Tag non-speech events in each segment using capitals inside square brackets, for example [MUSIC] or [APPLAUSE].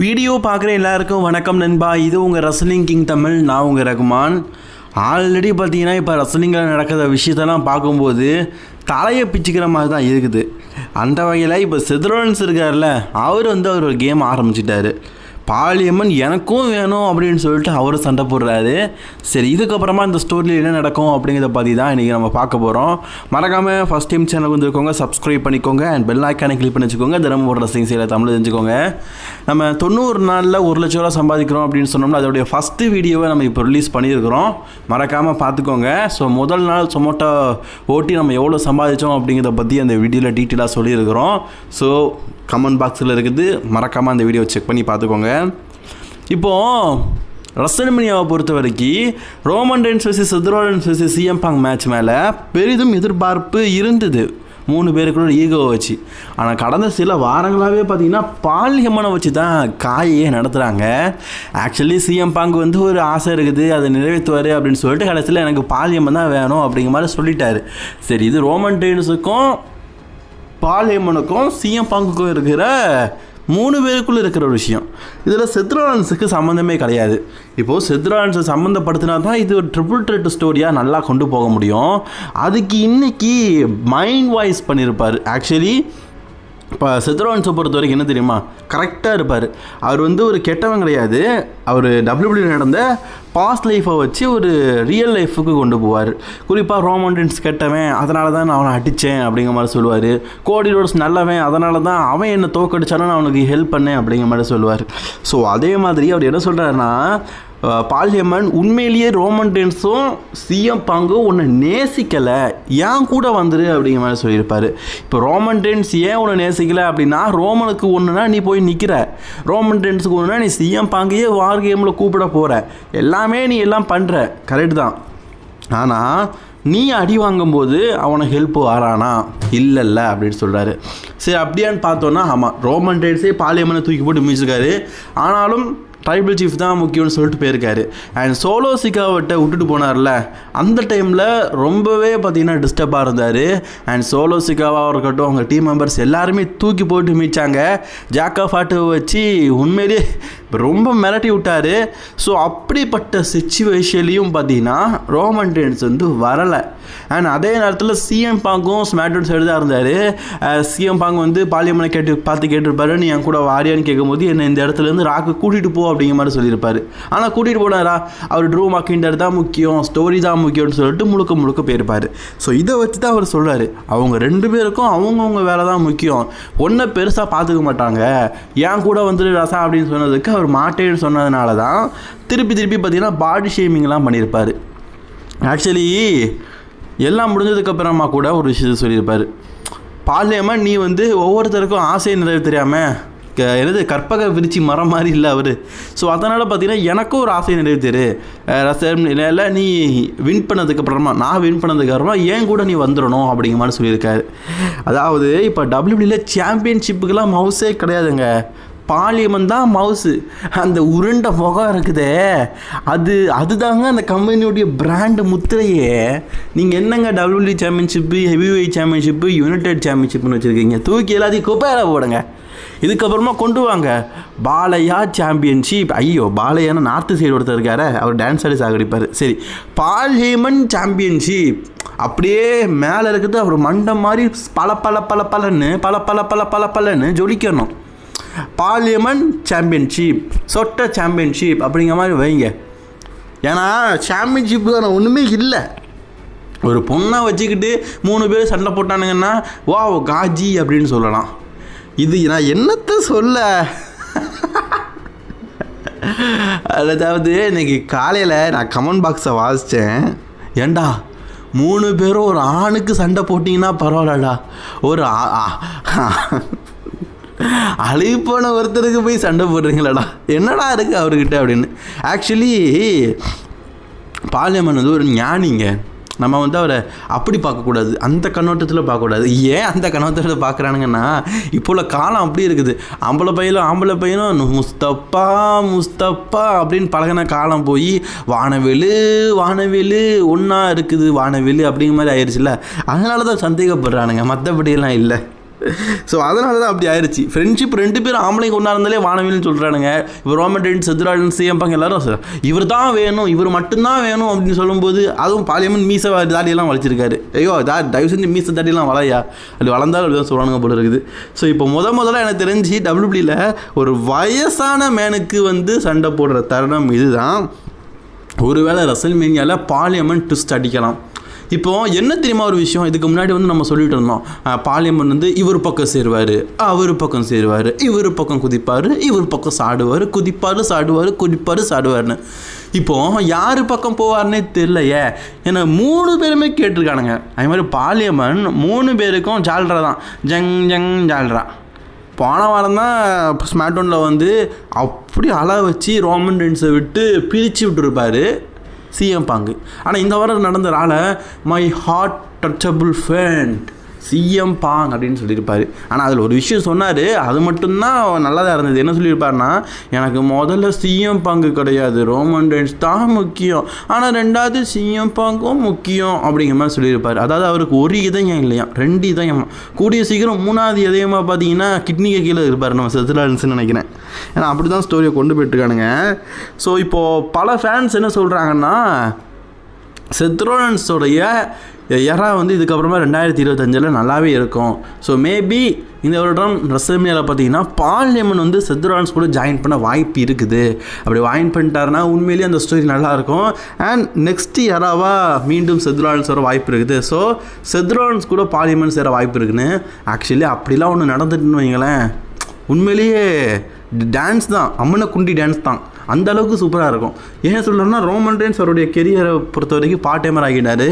Video பார்க்குற எல்லாருக்கும் வணக்கம் நண்பா. இது உங்கள் ரசலிங் கிங் தமிழ் நான் உங்கள் ரகுமான். ஆல்ரெடி பார்த்தீங்கன்னா இப்போ ரசலிங்கில் நடக்கிற விஷயத்தெல்லாம் பார்க்கும்போது தலையை பிச்சுக்கிற மாதிரி தான் இருக்குது. அந்த வகையில் இப்போ செதுரோன்ஸ் இருக்கார்ல அவர் வந்து அவர் ஒரு கேம் ஆரம்பிச்சிட்டாரு. பாலியம்மன் எனக்கும் வேணும் அப்படின்னு சொல்லிட்டு அவரும் சண்டை போடுறாரு. சரி இதுக்கப்புறமா இந்த ஸ்டோரியில் என்ன நடக்கும் அப்படிங்கிறத பற்றி தான் இன்றைக்கி நம்ம பார்க்க போகிறோம் மறக்காமல் ஃபஸ்ட் டைம் சேனல் வந்துருக்கோங்க சப்ஸ்கிரைப் பண்ணிக்கோங்க. அண்ட் பெல் ஐக்கானை கிளிக் பண்ணி வச்சுக்கோங்க. தினமும் ஒரு ரசிங் செய்யல தமிழ் தெரிஞ்சுக்கோங்க. நம்ம தொண்ணூறு நாளில் ஒரு லட்ச ரூபா சம்பாதிக்கிறோம் அப்படின்னு சொன்னோம்னா அதோடைய ஃபஸ்ட்டு வீடியோவை நம்ம இப்போ ரிலீஸ் பண்ணியிருக்கிறோம். மறக்காமல் பார்த்துக்கோங்க. ஸோ முதல் நாள் சொமோட்டோ ஓட்டி நம்ம எவ்வளோ சம்பாதிச்சோம் அப்படிங்கிறத பற்றி அந்த வீடியோவில் டீட்டெயிலாக சொல்லியிருக்கிறோம். ஸோ கமெண்ட் பாக்ஸில் இருக்குது. மறக்காமல் அந்த வீடியோ செக் பண்ணி பார்த்துக்கோங்க. இப்போது ரசல்மனியாவை பொறுத்த வரைக்கும் Roman Reigns versus Seth Rollins versus CM Punk match மேலே பெரிதும் எதிர்பார்ப்பு இருந்தது. மூணு பேருக்குள்ள ஈகோவை வச்சு. ஆனால் கடந்த சில வாரங்களாகவே பார்த்தீங்கன்னா பால்யமனை வச்சு தான் காயே நடத்துகிறாங்க ஆக்சுவலி சிஎம் பாங்கு வந்து ஒரு ஆசை இருக்குது. அதை நிறைவேற்றுவார் அப்படின்னு சொல்லிட்டு கடைசியில் எனக்கு பால்யமன் தான் வேணும் அப்படிங்கிற மாதிரி சொல்லிட்டாரு. சரி இது ரோமன் டெய்னஸுக்கும் பால்யமனுக்கும் சிஎம் பாங்குக்கும் இருக்கிற மூணு பேருக்குள்ளே இருக்கிற ஒரு விஷயம். இதில் செத்ரான்ஸுக்கு சம்மந்தமே கிடையாது. இப்போது செத்ரான்ஸை சம்மந்தப்படுத்தினா தான் இது ஒரு ட்ரிபிள் த்ரெட் ஸ்டோரியாக நல்லா கொண்டு போக முடியும். அதுக்கு இன்னைக்கு மைண்ட் வாய்ஸ் பண்ணியிருப்பார் ஆக்சுவலி இப்போ செத்ரோன்ஸை பொறுத்த வரைக்கும் என்ன தெரியுமா? கரெக்டாக இருப்பார். அவர் வந்து ஒரு கெட்டவன் கிடையாது. அவர் டபிள்யூபிள்யூ நடந்த பாஸ்ட் லைஃப்பை வச்சு ஒரு ரியல் லைஃபுக்கு கொண்டு போவார். குறிப்பாக ரோமண்டன்ஸ் கெட்டவன் அதனால தான் நான் அவனை அடித்தேன் அப்படிங்கிற மாதிரி சொல்லுவார். கோடி ரோட்ஸ் நல்லவன் அதனால தான் அவன் என்னை தோக்கடிச்சாலும் நான் அவனுக்கு ஹெல்ப் பண்ணேன் அப்படிங்கிற மாதிரி சொல்லுவார். ஸோ அதே மாதிரி அவர் என்ன சொல்கிறாருன்னா பால்யம்மன் உண்மையிலேயே ரோமன் டென்ஸும் சிஎம் பாங்கும் உன்னை நேசிக்கலை. ஏன் கூட வந்துரு அப்படிங்கிற மாதிரி சொல்லியிருப்பார். இப்போ ரோமன் டென்ஸ் ஏன் உன்னை நேசிக்கலை அப்படின்னா ரோமனுக்கு ஒன்றுனா நீ போய் நிற்கிற ரோமன் டென்ஸுக்கு ஒன்றுனா நீ சிஎம் பாங்கையே வார் கேமில் கூப்பிட போகிற எல்லாமே நீ எல்லாம் பண்ணுற கரெக்ட் தான். ஆனால் நீ அடி வாங்கும்போது அவனை ஹெல்ப் வரானா இல்லைல்ல அப்படின்னு சொல்கிறாரு சரி அப்படியான்னு பார்த்தோன்னா ஆமாம் ரோமன் டேட்ஸே பாலியமனை தூக்கி போட்டு மிதிச்சிருக்காரு. ஆனாலும் ட்ரைபிள் சீஃப் தான் முக்கியம்னு சொல்லிட்டு போயிருக்காரு. அண்ட் சோலோ சிகாவட்ட விட்டுட்டு போனார்ல அந்த டைமில் ரொம்பவே பார்த்தீங்கன்னா டிஸ்டர்பாக இருந்தார். அண்ட் சோலோ சிகாவாக இருக்கட்டும் அவங்க டீம் மெம்பர்ஸ் எல்லாருமே தூக்கி போட்டு மிச்சாங்க ஜாக்கா ஃபாட்டு வச்சு உண்மையிலேயே ரொம்ப மிரட்டி விட்டார். ஸோ அப்படிப்பட்ட சுச்சுவேஷன்லேயும் பார்த்தீங்கன்னா ரோமன் டென்ஸ் வந்து வரலை. அண்ட் அதே நேரத்தில் சிஎம் பாங்கும் ஸ்மார்ட்ஃபோன் சைடு தான் இருந்தார். சிஎம் uh, பாங் வந்து பாலியமனை கேட்டு பார்த்து கேட்டிருப்பாரு. நீ என் கூட வாரியான்னு கேட்கும்போது என்னை இந்த இடத்துலேருந்து ராக்கு கூட்டிகிட்டு போ அப்படிங்கிற மாதிரி சொல்லியிருப்பாரு. ஆனால் கூட்டிகிட்டு போனாரா? அவர் ட்ரூ மாக்கிண்டர் தான் முக்கியம் ஸ்டோரி தான் முக்கியம்னு சொல்லிட்டு முழுக்க முழுக்க போயிருப்பார். ஸோ இதை வச்சு தான் அவர் சொல்கிறாரு அவங்க ரெண்டு பேருக்கும் அவங்கவுங்க வேலை தான் முக்கியம். ஒன்றை பெருசாக பார்த்துக்க மாட்டாங்க. ஏன் கூட வந்துட்டு ரசா அப்படின்னு சொன்னதுக்கு அவர் மாட்டேன்னு சொன்னதுனால தான் திருப்பி திருப்பி பார்த்தீங்கன்னா பாடி ஷேமிங்லாம் பண்ணியிருப்பார். ஆக்சுவலி எல்லாம் முடிஞ்சதுக்கப்புறமா கூட ஒரு விஷயத்த சொல்லியிருப்பார். பாலியம்மா நீ வந்து ஒவ்வொருத்தருக்கும் ஆசையை நிறைவு தெரியாமல் என்னது கற்பக விரிச்சி மரம் மாதிரி இல்லை அவர். ஸோ அதனால் பார்த்தீங்கன்னா எனக்கும் ஒரு ஆசையை நிறைவேற்று ரசம் இல்லை நீ வின் பண்ணதுக்கப்புறமா நான் வின் பண்ணதுக்கப்புறமா ஏன் கூட நீ வந்துடணும் அப்படிங்கிற மாதிரி சொல்லியிருக்காரு. அதாவது இப்போ டபிள்யூபியில் சாம்பியன்ஷிப்புக்கெல்லாம் மவுஸே கிடையாதுங்க. பாலியமன் தான் மவுஸு அந்த உருண்ட முகம் இருக்குதே. அது அதுதாங்க அந்த கம்பெனியுடைய பிராண்டு முத்திரையே. நீங்கள் என்னங்க WWE championship heavy weight championship united சாம்பியன்ஷிப்னு வச்சுருக்கீங்க. தூக்கி எல்லாத்தையும் குப்பையில் போடுங்க. இதுக்கப்புறமா கொண்டு வாங்க. பாலையா சாம்பியன்ஷிப் ஐயோ பாலையான நார்த்து சைடு ஒருத்தர் இருக்கார அவர் டான்ஸ் ஆடி சாகடிப்பார். சரி பால் ஹேமன் சாம்பியன்ஷிப் அப்படியே மேலே இருக்குது அவர் மண்டம் மாதிரி பல பல பல பலன்னு பல பல பல பல பலன்னு ஜொலிக்கணும். பாலியமன் சாம்பியன்ஷிப் சொட்ட சாம்பியன்ஷிப் அப்படிங்கிற மாதிரி வைங்க. ஏன்னா சாம்பியன்ஷிப்புக்கான ஒன்றுமே இல்லை. ஒரு பொண்ணை வச்சுக்கிட்டு மூணு பேர் சண்டை போட்டானுங்கன்னா வா காஜி அப்படின்னு சொல்லலாம். இது நான் என்னத்தை சொல்ல? அதாவது இன்னைக்கு காலையில் நான் கமெண்ட் பாக்ஸை வாசித்தேன் ஏண்டா மூணு பேரும் ஒரு ஆணுக்கு சண்டை போட்டிங்கன்னா பரவாயில்லடா. ஒரு ஆ- போன ஒருத்தருக்கு போய் சண்டை போடுறீங்களாடா. என்னடா இருக்குது அவர்கிட்ட அப்படின்னு. ஆக்சுவலி பாலியம்மன் வந்து ஒரு ஞானிங்க. நம்ம வந்து அவரை அப்படி பார்க்கக்கூடாது. அந்த கண்ணோட்டத்தில் பார்க்கக்கூடாது. ஏன் அந்த கண்ணோட்டத்தில் பார்க்குறானுங்கன்னா இப்போ உள்ள காலம் அப்படி இருக்குது. ஆம்பளை பையனும் ஆம்பளை பையனும் முஸ்தப்பா முஸ்தப்பா அப்படின்னு பழகின காலம் போய் வானவேலு வானவேலு ஒன்றா இருக்குது வானவேலு அப்படிங்கிற மாதிரி ஆயிடுச்சுல்ல அதனால தான் சந்தேகப்படுறானுங்க. மற்றபடியெல்லாம் இல்லை. ஸோ அதனால தான் அப்படி ஆயிடுச்சு ஃப்ரெண்ட்ஷிப் ரெண்டு பேரும் ஆம்பளைக்கு ஒன்றா இருந்தாலே வானவில்னு சொல்கிறானுங்க இப்போ ரோமன் செத்துராடன் செத்ராலன் சிஎம்பாங்க எல்லாரும் இவர் தான் வேணும் இவர் மட்டும்தான் வேணும் அப்படின்னு சொல்லும்போது அதுவும் பாலியமன் மீச தாடியெல்லாம் வளைச்சிருக்காரு ஐயோ தா தயவு செஞ்சு மீச தாடியெல்லாம் வளையா. அப்படி வளர்ந்தாலும் அப்படி தான் சொல்லுவானுங்க போல இருக்குது. ஸோ இப்போ முத முதல்ல எனக்கு தெரிஞ்சு டபிள்யூபியில் ஒரு வயசான மேனுக்கு வந்து சண்டை போடுற தருணம் இதுதான். ஒருவேளை ரசல்மேனியாவில் பாலியமன் ட்விஸ்ட் அடிக்கலாம். இப்போ என்ன தெரியுமா ஒரு விஷயம்? இதுக்கு முன்னாடி வந்து நம்ம சொல்லிட்டு இருந்தோம். பாலியம்மன் வந்து இவர் பக்கம் சேருவார் அவர் பக்கம் சேருவார் இவர் பக்கம் குதிப்பார் இவர் பக்கம் சாடுவார் குதிப்பார் சாடுவார் குதிப்பார் சாடுவார்னு இப்போ யார் பக்கம் போவார்னே தெரியலையே. ஏன்னா மூணு பேருமே கேட்டிருக்கானுங்க. அது மாதிரி பாலியம்மன் மூணு பேருக்கும் ஜால்ரா தான். ஜங் ஜங் ஜால்ரா. போன வாரம் தான் ஸ்மாட்டோனில் வந்து அப்படி அழ வச்சு ரோமன் ரென்ஸை விட்டு பிரித்து விட்டுருப்பாரு. சிஎம் பாங்கு. ஆனால் இந்த வாரம் நடந்த ஆளை my heart touchable fan CM Punk அப்படின்னு சொல்லியிருப்பார். ஆனால் அதில் ஒரு விஷயம் சொன்னார். அது மட்டும்தான் நல்லதாக இருந்தது. என்ன சொல்லியிருப்பாருன்னா எனக்கு முதல்ல சிஎம் பாங்கு கிடையாது. ரோமன் டென்ஸ் தான் முக்கியம். ஆனால் ரெண்டாவது சிஎம் பாங்கும் முக்கியம் அப்படிங்கிற மாதிரி சொல்லியிருப்பார். அதாவது அவருக்கு ஒரு இதயம் இல்லையா? ரெண்டு இதயம். கூடிய சீக்கிரம் மூணாவது இதயமாக பார்த்தீங்கன்னா கிட்னிக்கு கீழே இருப்பார் நம்ம செத்துலான்ஸ்னு நினைக்கிறேன். ஏன்னா அப்படி தான் ஸ்டோரியை கொண்டு போயிட்டுருக்கானுங்க. ஸோ இப்போது பல ஃபேன்ஸ் என்ன சொல்கிறாங்கன்னா செத்ரோலன்ஸோடைய எரா வந்து இதுக்கப்புறமா ரெண்டாயிரத்தி இருபத்தஞ்சில் நல்லாவே இருக்கும். ஸோ மேபி இந்த வருடம் ரசமியாவில் பார்த்தீங்கன்னா பார்லியமன் வந்து செத்துரான்ஸ் கூட ஜாயின் பண்ண வாய்ப்பு இருக்குது. அப்படி வாயின் பண்ணிட்டாருன்னா உண்மையிலேயே அந்த ஸ்டோரி நல்லாயிருக்கும் அண்ட் நெக்ஸ்ட் யாராவாக மீண்டும் செத்ரோனன்ஸ் வர வாய்ப்பு இருக்குது. ஸோ செத்ரோனன்ஸ் கூட பார்லிமெண்ட் சேர வாய்ப்பு இருக்குன்னு. ஆக்சுவலி அப்படிலாம் ஒன்று நடந்துட்டுன்னு வைங்களேன். உண்மையிலேயே டான்ஸ் தான். அம்மனை குண்டி டான்ஸ் தான். அந்த அளவுக்கு சூப்பராக இருக்கும். ஏன் சொல்கிறேன்னா ரோமன் ரெயின்ஸ் அவருடைய கெரியரை பொறுத்த வரைக்கும் பார்ட் டைமர் ஆகிட்டாரு.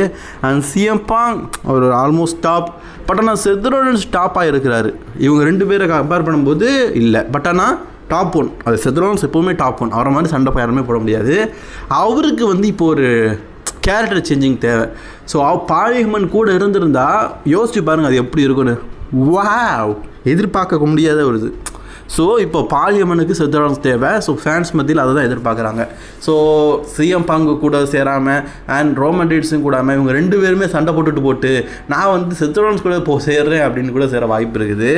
அண்ட் சிஎம் பாங் அவர் ஆல்மோஸ்ட் டாப் பட் ஆனால் செத்ரோடன்ஸ் டாப்பாக இருக்கிறாரு. இவங்க ரெண்டு பேரை கம்பேர் பண்ணும்போது இல்லை. பட் ஆனால் டாப் ஒன் அது செத்ரோன்ஸ் எப்போவுமே டாப் ஒன் அவரை மாதிரி சண்டை யாருமே போட முடியாது. அவருக்கு வந்து இப்போ ஒரு கேரக்டர் சேஞ்சிங் தேவை. ஸோ அவ பாழிகமன் கூட இருந்திருந்தா யோசிச்சு பாருங்கள் அது எப்படி இருக்குன்னு வாவ் எதிர்பார்க்க முடியாத ஒரு இது. ஸோ இப்போ பார்லிமெண்ட்டுக்கு செத்ரான்ஸ் தேவை. ஸோ ஃபேன்ஸ் மத்தியில் அதை தான் எதிர்பார்க்குறாங்க. ஸோ சிஎம் பாங்கு கூட சேராமல் அண்ட் ரோமன் ரீட்ஸும் கூடாமல் இவங்க ரெண்டு பேருமே சண்டை போட்டுட்டு போட்டு நான் வந்து செத்ரான்ஸ் கூட போ சேர்றேன் அப்படின்னு கூட சேர வாய்ப்பு இருக்குது.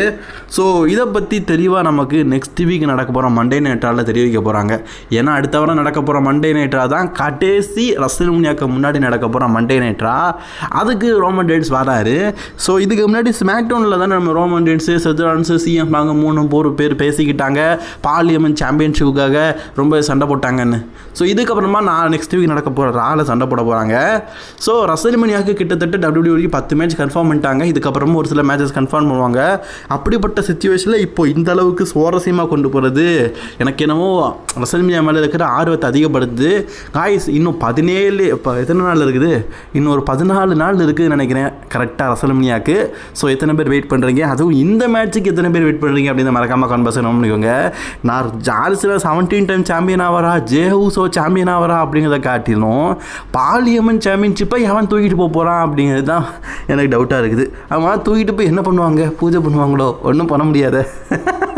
ஸோ இதை பற்றி தெளிவாக நமக்கு நெக்ஸ்ட் வீக் நடக்க போகிற மண்டே நைட்டாவில் தெரிவிக்க போகிறாங்க ஏன்னா அடுத்த வாரம் நடக்க போகிற மண்டே நைட்டாக தான் கடைசி ரசல்முனியாக்கு முன்னாடி நடக்க போகிற மண்டே நைட்ரா அதுக்கு ரோமன் டேட்ஸ் வராரு. ஸோ இதுக்கு முன்னாடி ஸ்மாக்டவுனில் தான் நம்ம ரோமன் டேட்ஸு செத்ரான்ஸு சிஎம் பாங்க மூணு போர் பேர் பேசிக்கிட்டாங்க. பார்லிமெண்ட் சாம்பியன்ஷிப்புக்காக ரொம்ப சண்டை போட்டாங்கன்னு. ஸோ இதுக்கப்புறமா நான் நெக்ஸ்ட் வீக் நடக்க போகிற ரால சண்டை போட போகிறாங்க ஸோ ரசல்மனியாவுக்கு கிட்டத்தட்ட டபிள்யூடபிள்யூ பத்து மேட்ச் கன்ஃபார்ம் பண்ணிட்டாங்க. இதுக்கப்புறமா ஒரு சில மேட்சஸ் கன்ஃபார்ம் பண்ணுவாங்க. அப்படிப்பட்ட சுச்சுவேஷனில் இப்போ இந்த அளவுக்கு சுவாரஸ்யமாக கொண்டு போகிறது எனக்கு என்னமோ ரசல்மியா மேலே இருக்கிற ஆர்வத்தை அதிகப்படுத்துது. காய்ஸ் இன்னும் பதினேழு இப்போ எத்தனை நாள் இருக்குது? இன்னும் ஒரு பதினாலு நாள் இருக்குதுன்னு நினைக்கிறேன். கரெக்டாக ரசல்மியாவுக்கு ஸோ எத்தனை பேர் வெயிட் பண்ணுறீங்க அதுவும் இந்த மேட்ச்சுக்கு எத்தனை பேர் வெயிட் பண்ணுறீங்க அப்படின்னு மறக்காமல் கான்வர்சேஷன் இவங்க. நான் ஜார்ஸில் செவன்டீன் டைம் சாம்பியன் ஆவரா? ஜேஹூசோ சாம்பியன் ஆவரா? அப்படிங்கிறத காட்டிலும் பார்லியமெண்ட் சாம்பியன்ஷிப்பை எவன் தூக்கிட்டு போக போகிறான் அப்படிங்கிறது தான் எனக்கு டவுட்டாக இருக்குது. அவன் தூக்கிட்டு போய் என்ன பண்ணுவாங்க? பூஜை பண்ணுவாங்களோ? ஒன்றும் பண்ண முடியாத. [LAUGHS]